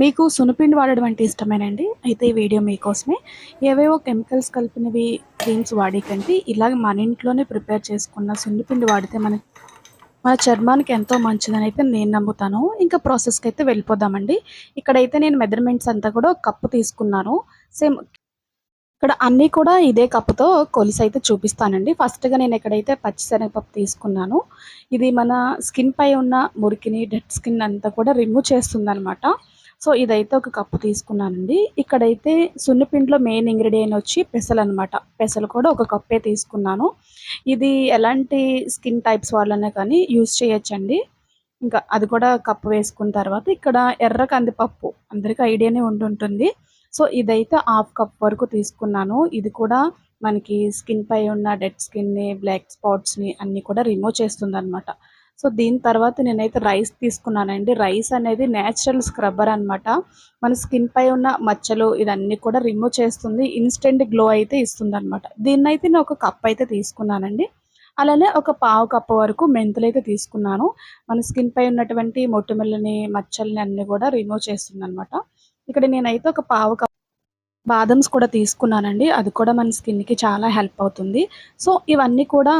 మీకు సున్నిపిండి వాడడం అంటే ఇష్టమేనండి. అయితే ఈ వీడియో మీకోసమే ఏవేవో కెమికల్స్ కలిపినవి క్రీమ్స్ వాడేకండి ఇలాగ మన ఇంట్లోనే ప్రిపేర్ చేసుకున్న సున్నిపిండి వాడితే మన మన చర్మానికి ఎంతో మంచిదని అయితే నేను నమ్ముతాను. ఇంకా ప్రాసెస్కి అయితే వెళ్ళిపోదామండి. ఇక్కడైతే నేను మెజర్మెంట్స్ అంతా కూడా కప్పు తీసుకున్నాను. సేమ్ ఇక్కడ అన్నీ కూడా ఇదే కప్పుతో కొలిసి అయితే చూపిస్తానండి. ఫస్ట్గా నేను ఎక్కడైతే పచ్చిశనగపప్పు తీసుకున్నాను. ఇది మన స్కిన్ పై ఉన్న మురికిని డెడ్ స్కిన్ అంతా కూడా రిమూవ్ చేస్తుంది అనమాట సో ఇదైతే ఒక కప్పు తీసుకున్నానండి. ఇక్కడైతే సున్నిపిండిలో మెయిన్ ఇంగ్రీడియంట్ వచ్చి పెసలు అనమాట పెసలు కూడా ఒక కప్పే తీసుకున్నాను. ఇది ఎలాంటి స్కిన్ టైప్స్ వాళ్ళనే కానీ యూస్ చేయొచ్చండి. ఇంకా అది కూడా కప్పు వేసుకున్న తర్వాత ఇక్కడ ఎర్ర కందిపప్పు అందరికీ ఐడియానే ఉంటుంటుంది సో ఇదైతే హాఫ్ కప్ వరకు తీసుకున్నాను. ఇది కూడా మనకి స్కిన్ పై ఉన్న డెడ్ స్కిన్ని బ్లాక్ స్పాట్స్ని అన్నీ కూడా రిమూవ్ చేస్తుంది అనమాట సో దీని తర్వాత నేనైతే రైస్ తీసుకున్నానండి. రైస్ అనేది నేచురల్ స్క్రబ్బర్ అనమాట మన స్కిన్ పై ఉన్న మచ్చలు ఇదన్నీ కూడా రిమూవ్ చేస్తుంది. ఇన్స్టెంట్ గ్లో అయితే ఇస్తుంది అనమాట దీన్ని అయితే నేను ఒక కప్ అయితే తీసుకున్నానండి. అలానే ఒక పావు కప్పు వరకు మెంతులు అయితే తీసుకున్నాను. మన స్కిన్ పై ఉన్నటువంటి మొటిమల్ని మచ్చల్ని అన్నీ కూడా రిమూవ్ చేస్తుంది అనమాట ఇక్కడ నేనైతే ఒక పావు కప్ బాదమ్స్ కూడా తీసుకున్నానండి. అది కూడా మన స్కిన్కి చాలా హెల్ప్ అవుతుంది. సో ఇవన్నీ కూడా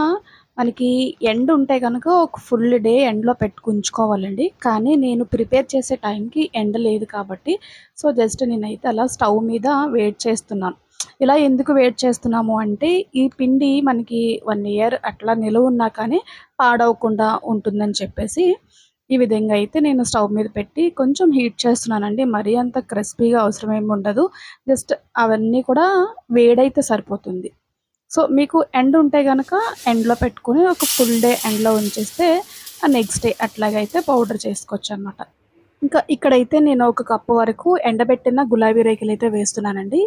మనకి ఎండ్ ఉంటే కనుక ఒక ఫుల్ డే ఎండ్లో పెట్టుకుంచుకోవాలండి. కానీ నేను ప్రిపేర్ చేసే టైంకి ఎండ లేదు కాబట్టి సో జస్ట్ నేనైతే అలా స్టవ్ మీద వెయిట్ చేస్తున్నాను. ఇలా ఎందుకు వెయిట్ చేస్తున్నాము అంటే ఈ పిండి మనకి వన్ ఇయర్ అట్లా నిలువ ఉన్నా కానీ పాడవకుండా ఉంటుందని చెప్పేసి ఈ విధంగా అయితే నేను స్టవ్ మీద పెట్టి కొంచెం హీట్ చేస్తున్నానండి. మరీ అంత క్రిస్పీగా అవసరం ఏమి ఉండదు. జస్ట్ అవన్నీ కూడా వేడైతే సరిపోతుంది. సో మీకు ఎండ్ ఉంటే కనుక ఎండ్లో పెట్టుకుని ఒక ఫుల్ డే ఎండ్లో ఉంచేస్తే నెక్స్ట్ డే అట్లాగైతే పౌడర్ చేసుకోవచ్చు అనమాట ఇంకా ఇక్కడైతే నేను ఒక కప్పు వరకు ఎండబెట్టిన గులాబీ రేకులు అయితే వేస్తున్నానండి.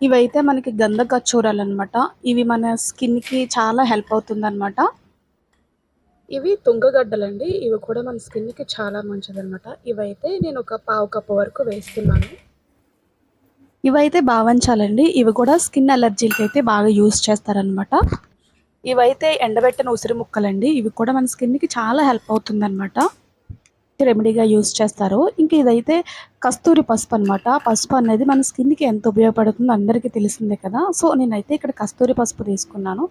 ఇవైతే మనకి గంధ అనమాట ఇవి మన స్కిన్కి చాలా హెల్ప్ అవుతుందన్నమాట. ఇవి తుంగగడ్డలండి ఇవి కూడా మన స్కిన్కి చాలా మంచిదన్నమాట. ఇవైతే నేను ఒక పావు కప్పు వరకు వేస్తున్నాను. ఇవైతే భావించాలండి ఇవి కూడా స్కిన్ అలర్జీలకి అయితే బాగా యూజ్ చేస్తారనమాట ఇవైతే ఎండబెట్టిన ఉసిరి ముక్కలండి. ఇవి కూడా మన స్కిన్కి చాలా హెల్ప్ అవుతుంది అనమాట రెమెడీగా యూస్ చేస్తారు. ఇంక ఇదైతే కస్తూరి పసుపు అనమాట పసుపు అనేది మన స్కిన్కి ఎంత ఉపయోగపడుతుందో అందరికీ తెలిసిందే కదా. సో నేనైతే ఇక్కడ కస్తూరి పసుపు తీసుకున్నాను.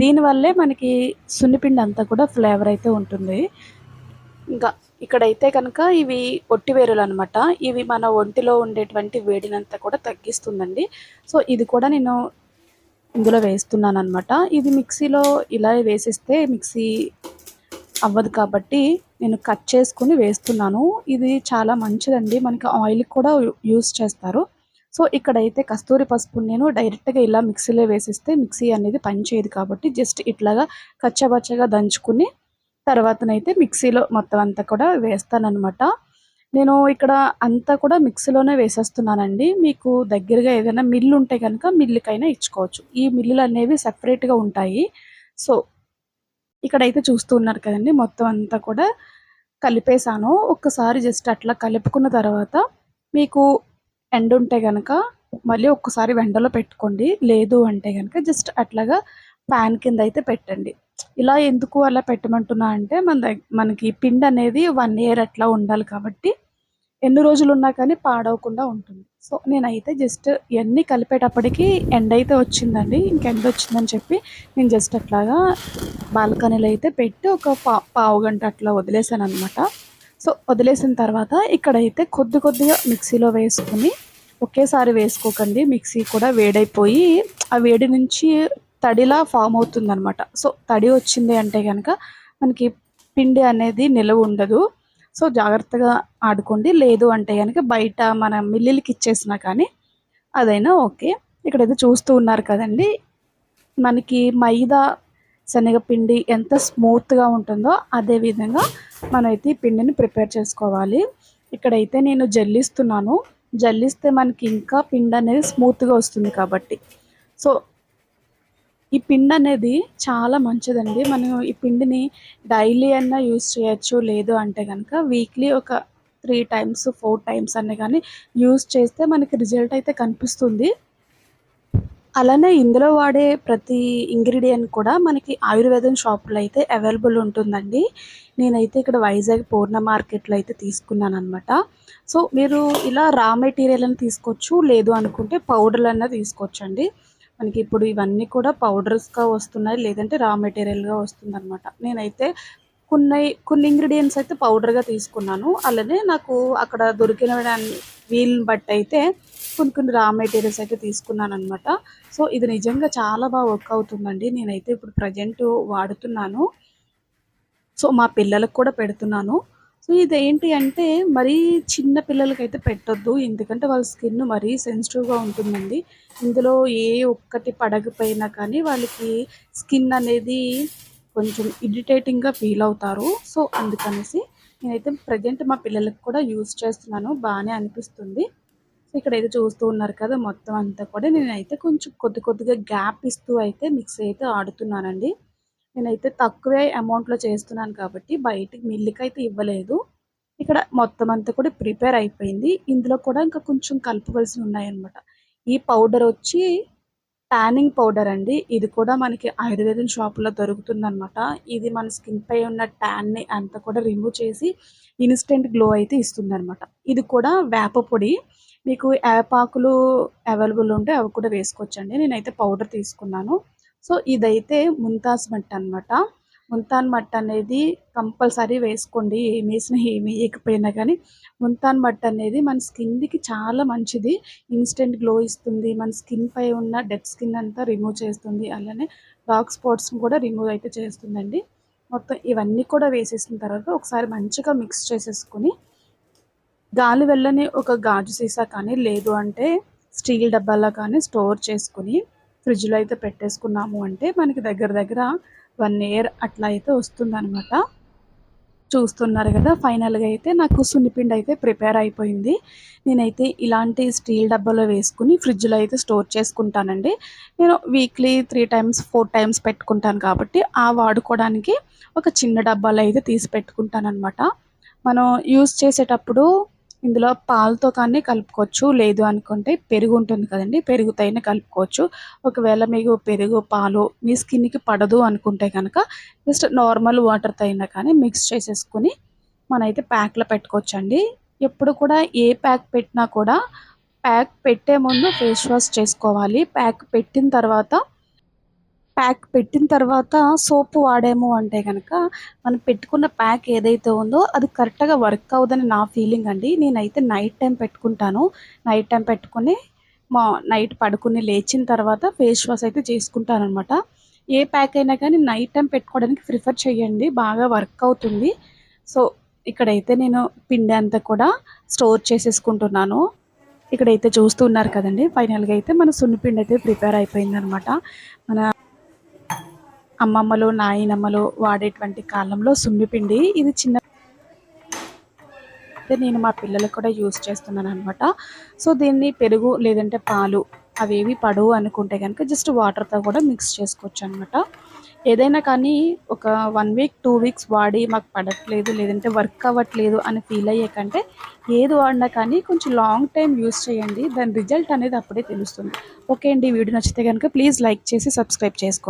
దీనివల్లే మనకి సున్నిపిండి అంతా కూడా ఫ్లేవర్ అయితే ఉంటుంది. ఇంకా ఇక్కడైతే కనుక ఇవి ఒట్టివేరులు అనమాట ఇవి మన ఒంటిలో ఉండేటువంటి వేడినంతా కూడా తగ్గిస్తుందండి. సో ఇది కూడా నేను ఇందులో వేస్తున్నాను అనమాట ఇది మిక్సీలో ఇలా వేసిస్తే మిక్సీ అవ్వదు కాబట్టి నేను కట్ చేసుకుని వేస్తున్నాను. ఇది చాలా మంచిదండి. మనకి ఆయిల్ కూడా యూస్ చేస్తారు. సో ఇక్కడైతే కస్తూరి పసుపు నేను డైరెక్ట్గా ఇలా మిక్సీలో వేసిస్తే మిక్సీ అనేది పనిచేయదు కాబట్టి జస్ట్ ఇట్లాగా కచ్చబచ్చగా దంచుకుని తర్వాతనైతే మిక్సీలో మొత్తం అంతా కూడా వేస్తానన్నమాట. నేను ఇక్కడ అంతా కూడా మిక్సీలోనే వేసేస్తున్నానండి. మీకు దగ్గరగా ఏదైనా మిల్లు ఉంటే కనుక మిల్లుకైనా ఇచ్చుకోవచ్చు. ఈ మిల్లులు అనేవి సపరేట్గా ఉంటాయి. సో ఇక్కడైతే చూస్తూ ఉన్నారు కదండి మొత్తం అంతా కూడా కలిపేసాను ఒక్కసారి జస్ట్ అట్లా కలుపుకున్న తర్వాత మీకు ఎండ ఉంటే కనుక మళ్ళీ ఒక్కసారి వెండలో పెట్టుకోండి. లేదు అంటే కనుక జస్ట్ అట్లాగా ప్యాన్ కింద అయితే పెట్టండి. ఇలా ఎందుకు అలా పెట్టమంటున్నా అంటే మన దగ్గర మనకి పిండి అనేది వన్ ఇయర్ అట్లా ఉండాలి కాబట్టి ఎన్ని రోజులు ఉన్నా కానీ పాడవకుండా ఉంటుంది. సో నేనైతే జస్ట్ ఇవన్నీ కలిపేటప్పటికి ఎండ అయితే వచ్చిందండి. ఇంకెండ వచ్చిందని చెప్పి నేను జస్ట్ అట్లాగా బాల్కనీలో అయితే పెట్టి ఒక పా పావు గంట అట్లా వదిలేసాను అనమాట సో వదిలేసిన తర్వాత ఇక్కడైతే కొద్ది కొద్దిగా మిక్సీలో వేసుకుని ఒకేసారి వేసుకోకండి. మిక్సీ కూడా వేడైపోయి ఆ వేడి నుంచి తడిలా ఫామ్ అవుతుంది అనమాట సో తడి వచ్చింది అంటే కనుక మనకి పిండి అనేది నిలవ ఉండదు. సో జాగ్రత్తగా ఆడుకోండి. లేదు అంటే కనుక బయట మన మిల్లులకి ఇచ్చేసినా కానీ అదైనా ఓకే. ఇక్కడైతే చూస్తూ ఉన్నారు కదండి. మనకి మైదా శనగపిండి ఎంత స్మూత్గా ఉంటుందో అదే విధంగా మనమైతే ఈ పిండిని ప్రిపేర్ చేసుకోవాలి. ఇక్కడైతే నేను జల్లిస్తున్నాను. జల్లిస్తే మనకి ఇంకా పిండి అనేది స్మూత్గా వస్తుంది కాబట్టి. సో ఈ పిండి అనేది చాలా మంచిదండి. మనం ఈ పిండిని డైలీ అన్నా యూస్ చేయొచ్చు లేదు అంటే కనుక వీక్లీ ఒక త్రీ టైమ్స్ ఫోర్ టైమ్స్ అనే కానీ యూస్ చేస్తే మనకి రిజల్ట్ అయితే కనిపిస్తుంది. అలానే ఇందులో వాడే ప్రతి ఇంగ్రీడియంట్ కూడా మనకి ఆయుర్వేదం షాపులో అయితే అవైలబుల్ ఉంటుందండి. నేనైతే ఇక్కడ వైజాగ్ పూర్ణ మార్కెట్లో అయితే తీసుకున్నాను అనమాట సో మీరు ఇలా రా మెటీరియల్ అని తీసుకోవచ్చు లేదు అనుకుంటే పౌడర్లు అన్న తీసుకోవచ్చండి. మనకి ఇప్పుడు ఇవన్నీ కూడా పౌడర్స్గా వస్తున్నాయి లేదంటే రా మెటీరియల్గా వస్తుంది అనమాట నేనైతే కొన్ని కొన్ని ఇంగ్రీడియంట్స్ అయితే పౌడర్గా తీసుకున్నాను. అలానే నాకు అక్కడ దొరికిన వీల్ని బట్టి అయితే కొన్ని కొన్ని రా మెటీరియల్స్ అయితే తీసుకున్నాను అనమాట సో ఇది నిజంగా చాలా బాగా వర్క్ అవుతుందండి. నేనైతే ఇప్పుడు ప్రజెంట్ వాడుతున్నాను. సో మా పిల్లలకు కూడా పెడుతున్నాను. సో ఇదేంటి అంటే మరీ చిన్న పిల్లలకైతే పెట్టొద్దు. ఎందుకంటే వాళ్ళ స్కిన్ మరీ సెన్సిటివ్గా ఉంటుందండి. ఇందులో ఏ ఒక్కటి పడకపోయినా కానీ వాళ్ళకి స్కిన్ అనేది కొంచెం ఇరిటేటింగ్గా ఫీల్ అవుతారు. సో అందుకనేసి నేనైతే ప్రజెంట్ మా పిల్లలకు కూడా యూస్ చేస్తున్నాను. బాగానే అనిపిస్తుంది. సో ఇక్కడ అయితే చూస్తూ ఉన్నారు కదా మొత్తం అంతా కూడా నేనైతే కొంచెం కొద్ది కొద్దిగా గ్యాప్ ఇస్తూ అయితే మిక్స్ అయితే ఆడుతున్నానండి. నేనైతే తక్కువే అమౌంట్లో చేస్తున్నాను కాబట్టి బయటికి మిల్లుకి అయితే ఇవ్వలేదు. ఇక్కడ మొత్తం అంతా కూడా ప్రిపేర్ అయిపోయింది. ఇందులో కూడా ఇంకా కొంచెం కలపవలసి ఉన్నాయన్నమాట. ఈ పౌడర్ వచ్చి ట్యానింగ్ పౌడర్ అండి. ఇది కూడా మనకి ఆయుర్వేదం షాపులో దొరుకుతుందనమాట ఇది మన స్కిన్ పై ఉన్న ట్యాన్ని అంతా కూడా రిమూవ్ చేసి ఇన్స్టెంట్ గ్లో అయితే ఇస్తుందనమాట ఇది కూడా వేప పొడి. మీకు వేపాకులు అవైలబుల్ ఉంటే అవి కూడా వేసుకోవచ్చండి. నేనైతే పౌడర్ తీసుకున్నాను. సో ఇదైతే ముంతాజ్ మట్ అనమాట ముంతాన్ మట్ అనేది కంపల్సరీ వేసుకోండి ఏమి వేసినా ఏమి వేయకపోయినా కానీ. ముంతాన్ మట్ అనేది మన స్కిన్కి చాలా మంచిది. ఇన్స్టెంట్ గ్లో ఇస్తుంది మన స్కిన్ పై ఉన్న డెడ్ స్కిన్ అంతా రిమూవ్ చేస్తుంది. అలానే డార్క్ స్పాట్స్ని కూడా రిమూవ్ అయితే చేస్తుందండి. మొత్తం ఇవన్నీ కూడా వేసేసిన తర్వాత ఒకసారి మంచిగా మిక్స్ చేసేసుకొని గాలి వెళ్ళని ఒక గాజు సీసా కానీ లేదు అంటే స్టీల్ డబ్బాలో కానీ స్టోర్ చేసుకుని ఫ్రిడ్జ్లో అయితే పెట్టేసుకున్నాము అంటే మనకి దగ్గర దగ్గర వన్ ఇయర్ అట్లా అయితే వస్తుందనమాట చూస్తున్నారు కదా ఫైనల్గా అయితే నాకు సున్నిపిండి అయితే ప్రిపేర్ అయిపోయింది. నేనైతే ఇలాంటి స్టీల్ డబ్బాలో వేసుకుని ఫ్రిడ్జ్లో అయితే స్టోర్ చేసుకుంటానండి. నేను weekly three times four times పెట్టుకుంటాను కాబట్టి ఆ వాడుకోవడానికి ఒక చిన్న డబ్బాలో అయితే తీసి పెట్టుకుంటాను అనమాట మనం యూస్ చేసేటప్పుడు ఇందులో పాలతో కానీ కలుపుకోవచ్చు. లేదు అనుకుంటే పెరుగు ఉంటుంది కదండి పెరుగుతైనా కలుపుకోవచ్చు. ఒకవేళ మీకు పెరుగు పాలు మీ స్కిన్కి పడదు అనుకుంటే కనుక జస్ట్ నార్మల్ వాటర్తో అయినా కానీ మిక్స్ చేసేసుకుని మనమైతే ప్యాక్లో పెట్టుకోవచ్చండి. ఎప్పుడు కూడా ఏ ప్యాక్ పెట్టినా కూడా ప్యాక్ పెట్టే ముందు ఫేస్ వాష్ చేసుకోవాలి. ప్యాక్ పెట్టిన తర్వాత ప్యాక్ పెట్టిన తర్వాత సోపు వాడాము అంటే కనుక మనం పెట్టుకున్న ప్యాక్ ఏదైతే ఉందో అది కరెక్ట్గా వర్క్ అవ్వదని నా ఫీలింగ్ అండి. నేనైతే నైట్ టైం పెట్టుకుంటాను. నైట్ టైం పెట్టుకుని మా నైట్ పడుకుని లేచిన తర్వాత ఫేస్ వాష్ అయితే చేసుకుంటాను అనమాట ఏ ప్యాక్ అయినా కానీ నైట్ టైం పెట్టుకోవడానికి ప్రిఫర్ చేయండి. బాగా వర్క్ అవుతుంది. సో ఇక్కడైతే నేను పిండి అంతా కూడా స్టోర్ చేసేసుకుంటున్నాను. ఇక్కడైతే చూస్తున్నారు కదండి ఫైనల్గా అయితే మన సున్నిపిండి అయితే ప్రిపేర్ అయిపోయింది అనమాట మన అమ్మమ్మలు నాయనమ్మలు వాడేటువంటి కాలంలో సున్నిపిండి. ఇది చిన్న అయితే నేను మా పిల్లలకు కూడా యూస్ చేస్తున్నాను అనమాట సో దీన్ని పెరుగు లేదంటే పాలు అవేవి పడవు అనుకుంటే కనుక జస్ట్ వాటర్తో కూడా మిక్స్ చేసుకోవచ్చు అనమాట ఏదైనా కానీ ఒక వన్ వీక్ టూ వీక్స్ వాడి మాకు పడట్లేదు లేదంటే వర్క్ అవ్వట్లేదు అని ఫీల్ అయ్యే కంటే ఏది వాడినా కానీ కొంచెం లాంగ్ టైం యూస్ చేయండి. దాని రిజల్ట్ అనేది అప్పుడే తెలుస్తుంది. ఓకే అండి వీడియో నచ్చితే కనుక ప్లీజ్ లైక్ చేసి సబ్స్క్రైబ్ చేసుకోండి.